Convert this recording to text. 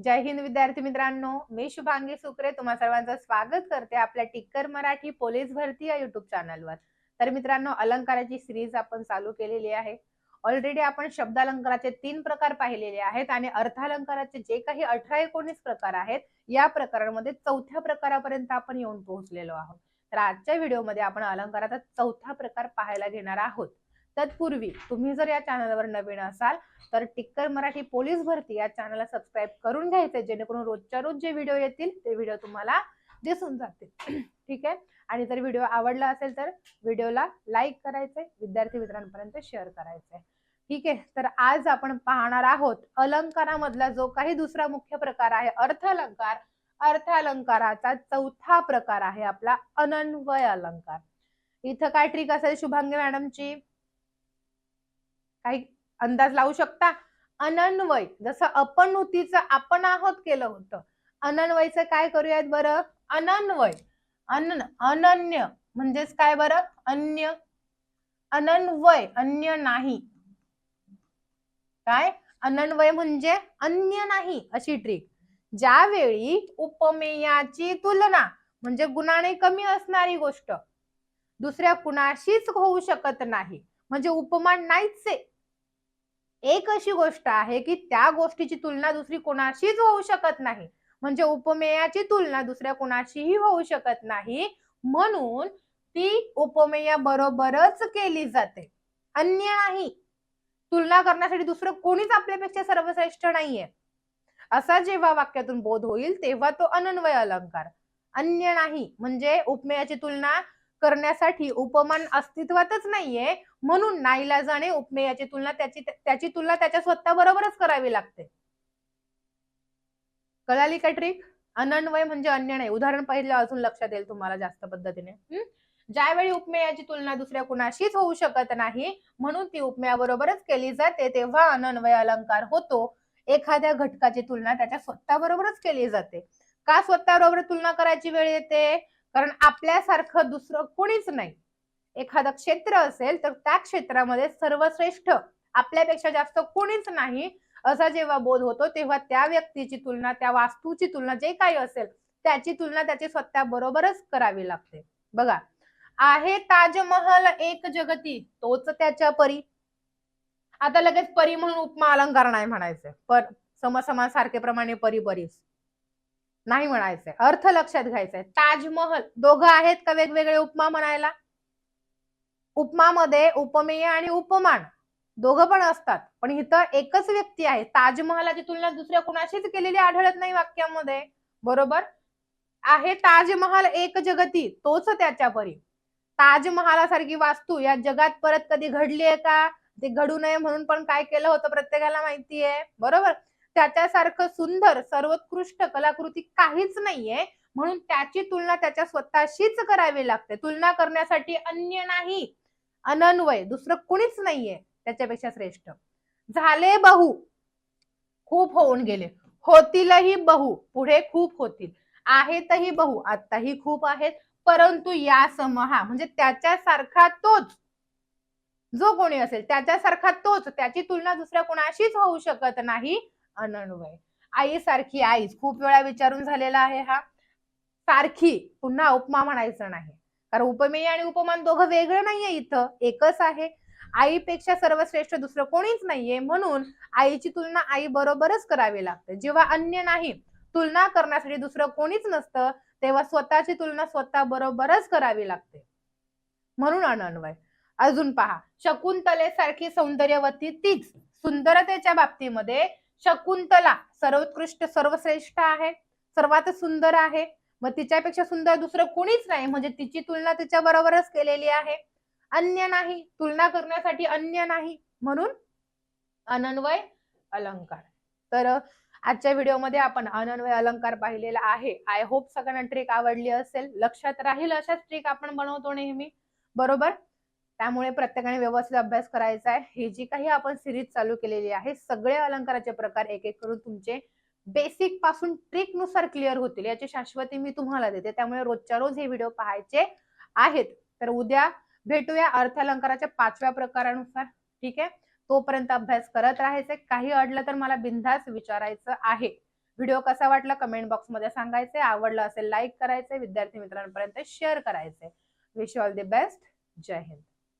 जय हिंद विद्यार्थी मित्रांनो मी शुभांगी सुकरे तुम्हा सर्वांचं स्वागत करते आपल्या टिक्कर मराठी पोलीस भरती या युट्यूब चॅनलवर तर मित्रांनो अलंकाराची सिरीज आपण चालू केलेली आहे. ऑलरेडी आपण शब्दालंकाराचे तीन प्रकार पाहिलेले आहेत आणि अर्थालंकाराचे जे काही अठरा एकोणीस प्रकार आहेत या प्रकारांमध्ये चौथ्या प्रकारापर्यंत आपण येऊन पोहोचलेलो आहोत. तर आजच्या व्हिडिओमध्ये आपण अलंकाराचा चौथा प्रकार पाहायला घेणार आहोत. तत्पूर्वी तुम्ही जर या चॅनलवर नवीन असाल तर टिक्कर मराठी पोलीस भरती या चॅनलला सबस्क्राईब करून घ्यायचे जेणेकरून रोजच्या रोज जे व्हिडिओ येतील ते व्हिडिओ तुम्हाला दिसून जातील. ठीक आहे? आणि जर व्हिडिओ आवडला असेल तर व्हिडिओला लाईक करायचे विद्यार्थी मित्रांपर्यंत शेअर करायचे ठीक आहे? तर आज आपण पाहणार आहोत अलंकारामधला जो काही दुसरा मुख्य प्रकार आहे अर्थ अलंकार अर्थ अलंकाराचा चौथा प्रकार आहे आपला अनन्वय अलंकार. इथं काय ट्रिक असेल शुभांगी मॅडमची? काही अंदाज लावू शकता? अनन्वय जसं अपनुतीचं आपण आहोत केलं होतं. अनन्वयचं काय करूयात बरं? अनन्वय. अन अनन्य म्हणजेच काय बरं? अन्य. अनन्वय अन्य नाही. काय? अनन्वय म्हणजे अन्य नाही अशी ट्रिक ज्यावेळी उपमेयाची तुलना म्हणजे गुणाने कमी असणारी गोष्ट दुसऱ्या कुणाशीच होऊ शकत नाही. म्हणजे उपमान नाहीच आहे. एक अशी गोष्ट आहे की त्या गोष्टीची तुलना दुसरी कोणाशीच होऊ शकत नाही. म्हणजे उपमेयाची तुलना दुसऱ्या कोणाशीही होऊ शकत नाही. म्हणून ती उपमेया बरोबरच केली जाते. अन्य नाही. तुलना करण्यासाठी दुसरं कोणीच आपल्यापेक्षा सर्वश्रेष्ठ नाहीये. असा जेव्हा वाक्यातून बोध होईल तेव्हा तो अनन्वय अलंकार. अन्य नाही. म्हणजे उपमेयाची तुलना करण्यासाठी उपमान अस्तित्वातच नाहीये. म्हणून नाईलाजाने उपमेयाची तुलना त्याची त्याची तुलना त्याच्या स्वतः बरोबरच करावी लागते. कळाली का ट्रिक अनन्वय म्हणजे अन्य नाही. उदाहरण पहिलं अजून लक्षात येईल तुम्हाला जास्त पद्धतीने. ज्यावेळी उपमेयाची तुलना दुसऱ्या कुणाशीच होऊ शकत नाही म्हणून ती उपमेयाबरोबरच केली जाते तेव्हा अनन्वय अलंकार होतो. एखाद्या घटकाची तुलना त्याच्या स्वतः बरोबरच केली जाते. का स्वतः बरोबर तुलना करायची वेळ येते? कारण आपल्यासारखं दुसरं कोणीच नाही. एखादं क्षेत्र असेल तर त्या क्षेत्रामध्ये सर्वश्रेष्ठ आपल्यापेक्षा जास्त कोणीच नाही असा जेव्हा बोध होतो तेव्हा त्या व्यक्तीची तुलना त्या वास्तूची तुलना जे काही असेल त्याची तुलना त्याची स्वतः बरोबरच करावी लागते. बघा आहे ताजमहल एक जगती तोच त्याच्या परी. आता लगेच परी म्हणून उपमा अलंकार नाही म्हणायचं पर समसमान सारखे प्रमाणे परी परीस नाही म्हणायचंय. अर्थ लक्षात घ्यायचाय. ताजमहल दोघं आहेत का वेगवेगळे उपमा म्हणायला? उपमामध्ये उपमेय आणि उपमान दोघं पण असतात. पण इथं एकच व्यक्ती आहे. ताजमहलाची तुलना दुसऱ्या कुणाशीच केलेली आढळत नाही वाक्यामध्ये. बरोबर? आहे ताजमहाल एक जगती तोच त्याच्या परी ताजमहालासारखी वास्तू या जगात परत कधी घडली आहे का? ते घडू नये म्हणून पण काय केलं होतं प्रत्येकाला माहितीये. बरोबर? त्याच्यासारखं सुंदर सर्वोत्कृष्ट कलाकृती काहीच नाहीये. म्हणून त्याची तुलना त्याच्या स्वतःशीच करावी लागते. तुलना करण्यासाठी अन्य नाही अनन्वय दुसरं कुणीच नाहीये त्याच्यापेक्षा श्रेष्ठ. झाले बहु. खूप होऊन गेले. होतीलही बहु. पुढे खूप होतील. आहेतही बहु. आताही खूप आहेत. परंतु या समहा म्हणजे त्याच्यासारखा तोच जो कोणी असेल त्याच्यासारखा तोच त्याची तुलना दुसऱ्या कोणाशीच होऊ शकत नाही. अनन्वय. आई सारखी आईच. खूप वेळा विचारून झालेला आहे हा. सारखी. पुन्हा उपमा म्हणायचं नाही. कारण उपमेय आणि उपमान दोघं वेगळं नाहीये इथं. एकच आहे. आईपेक्षा सर्वश्रेष्ठ दुसरं कोणीच नाहीये. म्हणून आईची तुलना आई बरोबरच करावी लागते. जेव्हा अन्य नाही तुलना करण्यासाठी दुसरं कोणीच नसतं तेव्हा स्वतःची तुलना स्वतः बरोबरच करावी लागते. म्हणून अनन्वय. अजून पहा. शकुंतले सारखी सौंदर्यवती तीच सुंदरतेच्या बाबतीमध्ये शकुंतला सर्वोत्कृष्ट सर्वश्रेष्ठ आहे. सर्वात सुंदर आहे. मग तिच्यापेक्षा सुंदर दुसरं कोणीच नाही. म्हणजे तिची तुलना तिच्या बरोबरच केलेली आहे. अन्य नाही. तुलना करण्यासाठी अन्य नाही. म्हणून अनन्वय अलंकार. तर आजच्या व्हिडिओमध्ये आपण अनन्वय अलंकार पाहिलेला आहे. आय होप सगळ्यांना ट्रिक आवडली असेल. लक्षात राहील अशाच ट्रिक आपण बनवतो नेहमी. बरोबर? त्यामुळे प्रत्येकाने व्यवस्थित अभ्यास करायचा आहे. ही जी काही आपण सिरीज चालू केलेली आहे सगळे अलंकाराचे प्रकार एक एक करून तुमचे बेसिकपासून ट्रिकनुसार क्लिअर होतील याची शाश्वती मी तुम्हाला देते. त्यामुळे रोजच्या रोज हे व्हिडिओ पाहायचे आहेत. तर उद्या भेटूया अर्थालंकाराच्या पाचव्या प्रकारानुसार. ठीक आहे? तोपर्यंत अभ्यास करत राहायचे. काही अडलं तर मला बिनधास्त विचारायचं आहे. व्हिडिओ कसा वाटला कमेंट बॉक्समध्ये सांगायचे. आवडलं असेल लाईक करायचे. विद्यार्थी मित्रांपर्यंत शेअर करायचे. विश ऑल द बेस्ट जय हिंद.